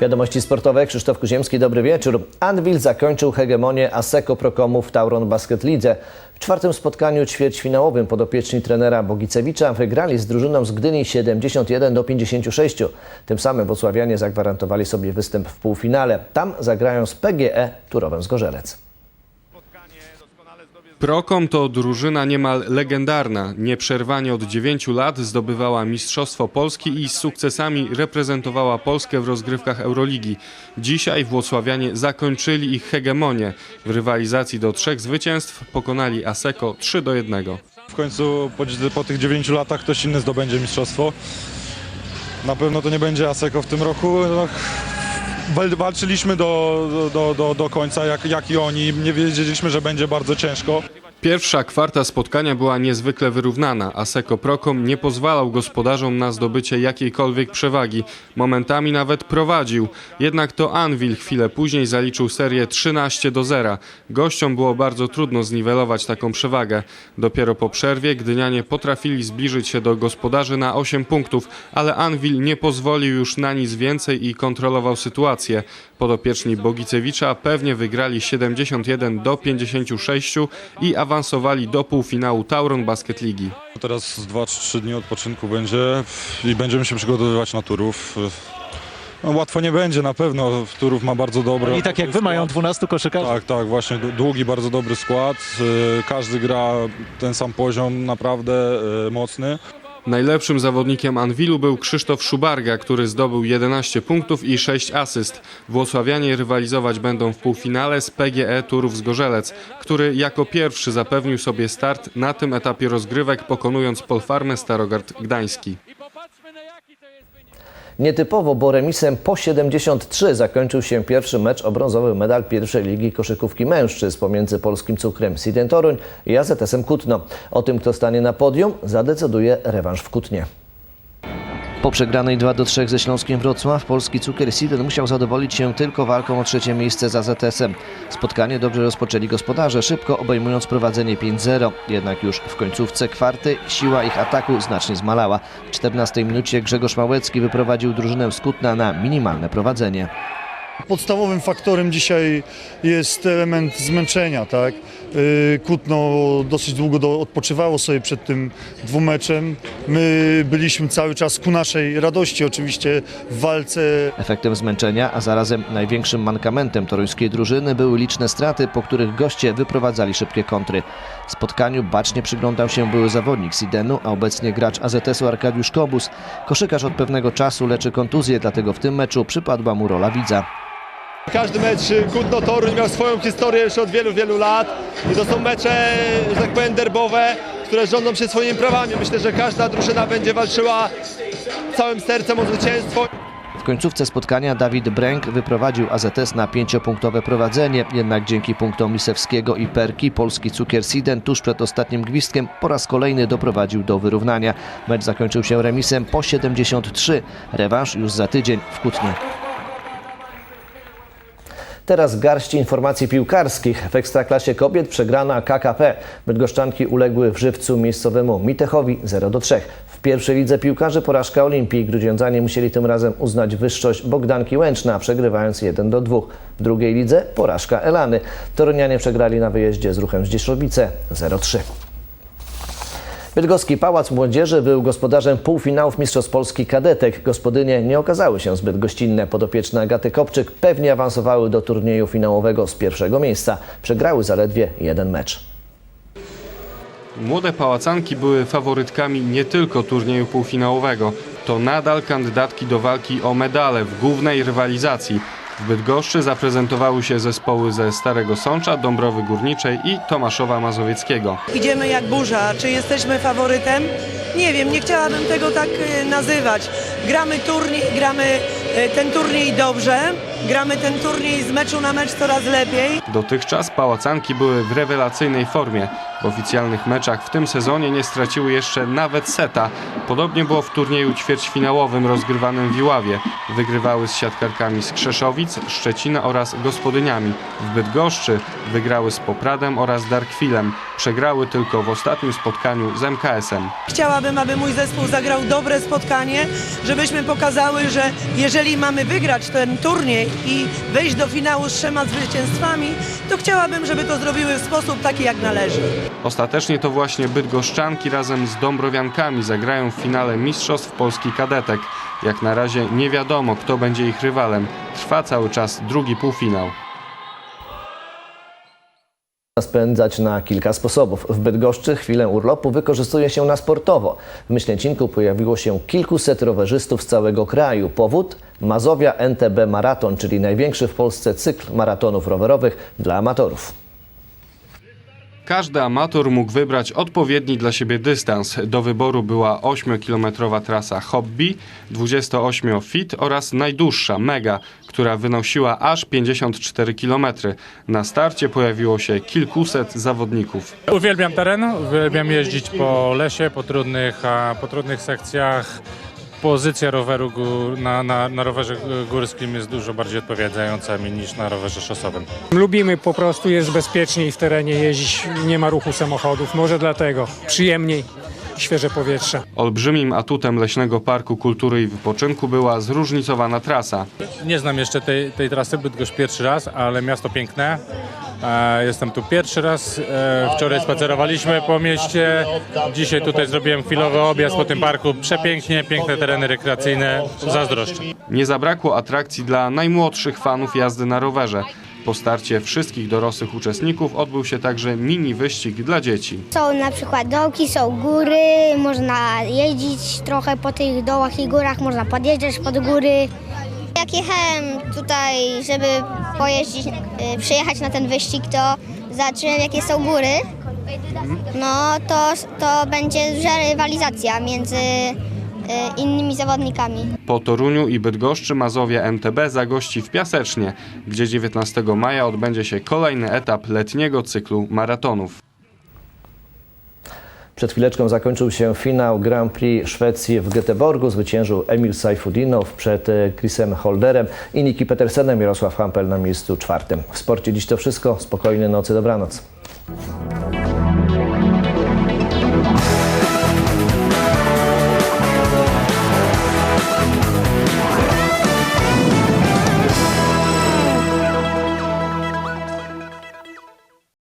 Wiadomości sportowe, Krzysztof Kuziemski, dobry wieczór. Anwil zakończył hegemonię Asseco Procomu w Tauron Basket Lidze. W czwartym spotkaniu ćwierćfinałowym podopieczni trenera Bogicewicza wygrali z drużyną z Gdyni 71 do 56. Tym samym włocławianie zagwarantowali sobie występ w półfinale. Tam zagrają z PGE Turowem Zgorzelec. Prokom to drużyna niemal legendarna. Nieprzerwanie od 9 lat zdobywała Mistrzostwo Polski i z sukcesami reprezentowała Polskę w rozgrywkach Euroligi. Dzisiaj Włocławianie zakończyli ich hegemonię. W rywalizacji do trzech zwycięstw pokonali Aseko 3 do 1. W końcu po, po tych 9 latach ktoś inny zdobędzie mistrzostwo. Na pewno to nie będzie Aseko w tym roku. No, walczyliśmy do, do, do, do końca, jak, jak i oni. Nie wiedzieliśmy, że będzie bardzo ciężko. Pierwsza kwarta spotkania była niezwykle wyrównana. Aseko Prokom nie pozwalał gospodarzom na zdobycie jakiejkolwiek przewagi. Momentami nawet prowadził. Jednak to Anvil chwilę później zaliczył serię 13 do 0. Gościom było bardzo trudno zniwelować taką przewagę. Dopiero po przerwie Gdynianie potrafili zbliżyć się do gospodarzy na 8 punktów, ale Anvil nie pozwolił już na nic więcej i kontrolował sytuację. Podopieczni Bogicewicza pewnie wygrali 71 do 56 i awansowali do półfinału Tauron Basket Ligi. Teraz 2-3 dni odpoczynku będzie i będziemy się przygotowywać na turów. No, łatwo nie będzie na pewno. Turów ma bardzo dobry. I tak jak wy mają 12 koszykarzy. Tak, tak, właśnie długi, bardzo dobry skład. Y, Każdy gra ten sam poziom, naprawdę y, mocny. Najlepszym zawodnikiem Anwilu był Krzysztof Szubarga, który zdobył 11 punktów i 6 asyst. Włocławianie rywalizować będą w półfinale z PGE Turów Zgorzelec, który jako pierwszy zapewnił sobie start na tym etapie rozgrywek, pokonując Polfarmę Starogard Gdański. Nietypowo, bo remisem po 73 zakończył się pierwszy mecz o brązowy medal pierwszej ligi koszykówki mężczyzn pomiędzy polskim cukrem Siden Toruń i AZS-em Kutno. O tym, kto stanie na podium, zadecyduje rewanż w Kutnie. Po przegranej 2 do 3 ze Śląskiem Wrocław, polski cukier Siden musiał zadowolić się tylko walką o trzecie miejsce za ZS-em. Spotkanie dobrze rozpoczęli gospodarze, szybko obejmując prowadzenie 5-0. Jednak już w końcówce kwarty siła ich ataku znacznie zmalała. W 14 minucie Grzegorz Małecki wyprowadził drużynę z Kutna na minimalne prowadzenie. Podstawowym faktorem dzisiaj jest element zmęczenia, tak? Yy, Kutno dosyć długo do, odpoczywało sobie przed tym dwumeczem. My byliśmy cały czas ku naszej radości oczywiście w walce Efektem zmęczenia, a zarazem największym mankamentem toruńskiej drużyny były liczne straty, po których goście wyprowadzali szybkie kontry. Spotkaniu bacznie przyglądał się były zawodnik Sidenu, a obecnie gracz AZS-u Arkadiusz Kobus. Koszykarz od pewnego czasu leczy kontuzję, dlatego w tym meczu przypadła mu rola widza. Każdy mecz Kutno Toruń miał swoją historię już od wielu, wielu lat i to są mecze, że tak powiem, derbowe, które rządzą się swoimi prawami. Myślę, że każda drużyna będzie walczyła całym sercem o zwycięstwo. W końcówce spotkania Dawid Bręk wyprowadził AZS na pięciopunktowe prowadzenie, jednak dzięki punktom Lisewskiego i Perki polski cukier Siden tuż przed ostatnim gwizdkiem po raz kolejny doprowadził do wyrównania. Mecz zakończył się remisem po 73. Rewanż już za tydzień w Kutnie. Teraz garść informacji piłkarskich. W Ekstraklasie kobiet przegrana KKP. Bydgoszczanki uległy w żywcu miejscowemu Mitechowi 0 do 3. W pierwszej lidze piłkarzy porażka Olimpii. Grudziądzanie musieli tym razem uznać wyższość Bogdanki Łęczna, przegrywając 1 do 2. W drugiej lidze porażka Elany. Torunianie przegrali na wyjeździe z ruchem Zdzieszowice 0-3. Bydgoski Pałac Młodzieży był gospodarzem półfinałów Mistrzostw Polski Kadetek. Gospodynie nie okazały się zbyt gościnne. Podopieczne Agaty Kopczyk pewnie awansowały do turnieju finałowego z pierwszego miejsca. Przegrały zaledwie jeden mecz. Młode pałacanki były faworytkami nie tylko turnieju półfinałowego. To nadal kandydatki do walki o medale w głównej rywalizacji. W Bydgoszczy zaprezentowały się zespoły ze Starego Sącza, Dąbrowy Górniczej i Tomaszowa Mazowieckiego. Idziemy jak burza. Czy jesteśmy faworytem? Nie wiem, nie chciałabym tego tak e, nazywać. Gramy turniej, gramy e, ten turniej dobrze, gramy ten turniej z meczu na mecz coraz lepiej. Dotychczas pałacanki były w rewelacyjnej formie. W oficjalnych meczach w tym sezonie nie straciły jeszcze nawet seta. Podobnie było w turnieju ćwierćfinałowym rozgrywanym w Iławie. Wygrywały z siatkarkami z Krzeszowic, Szczecina oraz gospodyniami. W Bydgoszczy wygrały z Popradem oraz Darkwilem. Przegrały tylko w ostatnim spotkaniu z MKS-em. Chciałabym, aby mój zespół zagrał dobre spotkanie, żebyśmy pokazały, że jeżeli mamy wygrać ten turniej i wejść do finału z trzema zwycięstwami, to chciałabym, żeby to zrobiły w sposób taki, jak należy. Ostatecznie to właśnie Bydgoszczanki razem z Dąbrowiankami zagrają w finale Mistrzostw Polski Kadetek. Jak na razie nie wiadomo, kto będzie ich rywalem. Trwa cały czas drugi półfinał. spędzać na kilka sposobów. W Bydgoszczy chwilę urlopu wykorzystuje się na sportowo. W Myślęcinku pojawiło się kilkuset rowerzystów z całego kraju. Powód? Mazowia NTB Maraton, czyli największy w Polsce cykl maratonów rowerowych dla amatorów. Każdy amator mógł wybrać odpowiedni dla siebie dystans. Do wyboru była 8-kilometrowa trasa Hobby, 28 Fit oraz najdłuższa Mega, która wynosiła aż 54 km. Na starcie pojawiło się kilkuset zawodników. Uwielbiam teren, uwielbiam jeździć po lesie, po trudnych, po trudnych sekcjach. Pozycja roweru gór, na, na, na rowerze górskim jest dużo bardziej odpowiadająca mi niż na rowerze szosowym. Lubimy po prostu, jest bezpieczniej w terenie jeździć, nie ma ruchu samochodów, może dlatego przyjemniej, świeże powietrze. Olbrzymim atutem Leśnego Parku Kultury i Wypoczynku była zróżnicowana trasa. Nie znam jeszcze tej, tej trasy, Bydgoszcz pierwszy raz, ale miasto piękne. Jestem tu pierwszy raz. E, Wczoraj spacerowaliśmy po mieście. Dzisiaj tutaj zrobiłem chwilowy objazd po tym parku. Przepięknie, piękne tereny rekreacyjne. Zazdroszczę. Nie zabrakło atrakcji dla najmłodszych fanów jazdy na rowerze. Po starcie wszystkich dorosłych uczestników odbył się także mini wyścig dla dzieci. Są na przykład dołki, są góry, można jeździć trochę po tych dołach i górach, można podjeżdżać pod góry. Jak jechałem tutaj, żeby pojeździć, y, przyjechać na ten wyścig, to zobaczyłem jakie są góry. No to, to będzie duża rywalizacja między y, innymi zawodnikami. Po Toruniu i Bydgoszczy Mazowia MTB zagości w Piasecznie, gdzie 19 maja odbędzie się kolejny etap letniego cyklu maratonów. Przed chwileczką zakończył się finał Grand Prix Szwecji w Göteborgu. Zwyciężył Emil Sajfudinow przed e, Chrisem Holderem i Niki Petersenem. Jarosław Hampel na miejscu czwartym. W sporcie dziś to wszystko. Spokojnej nocy, dobranoc.